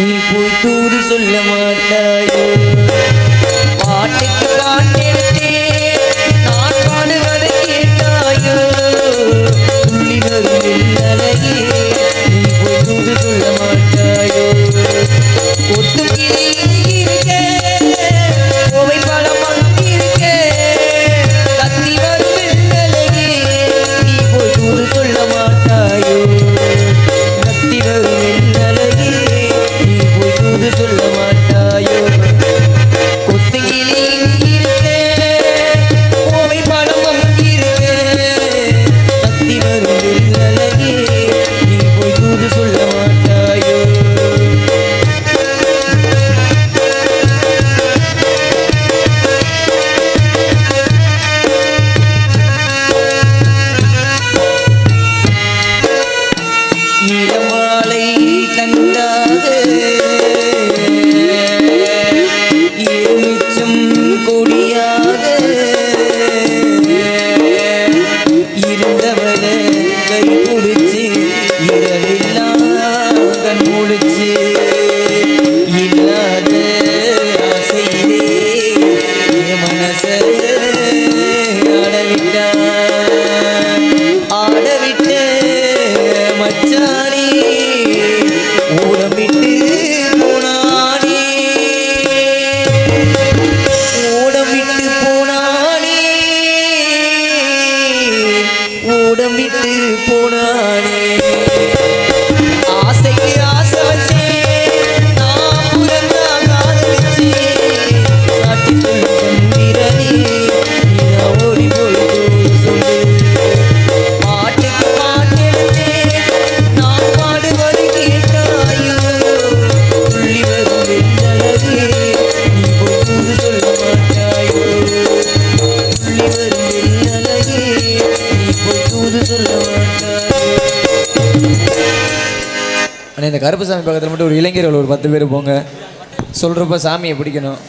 நீ போய் தூது சொல்ல மாட்டாயோ? பாட்டுக்கு பாட்டெடுத்தே நான் பாடுவதை கேட்டாயோ? துள்ளி வரும் வெள்ளலையே நீ போய் தூது சொல்ல மாட்டாயோ? ஒத்தும் கொடியாக இருந்தவரை கை பிடிச்சு இரவில்லா கண் முழிச்சு விட்டு போனானே. ஆசைக்கு ஆசை வச்சே நான் புறந்தா காதலிச்சே. சொல்லு. தூது சொல்ல ஆனால் இந்த கருப்பசாமி பக்கத்தில் மட்டும் ஒரு இளைஞர்கள் ஒரு பத்து பேர் போங்க. சொல்கிறப்ப சாமியை பிடிக்கணும்.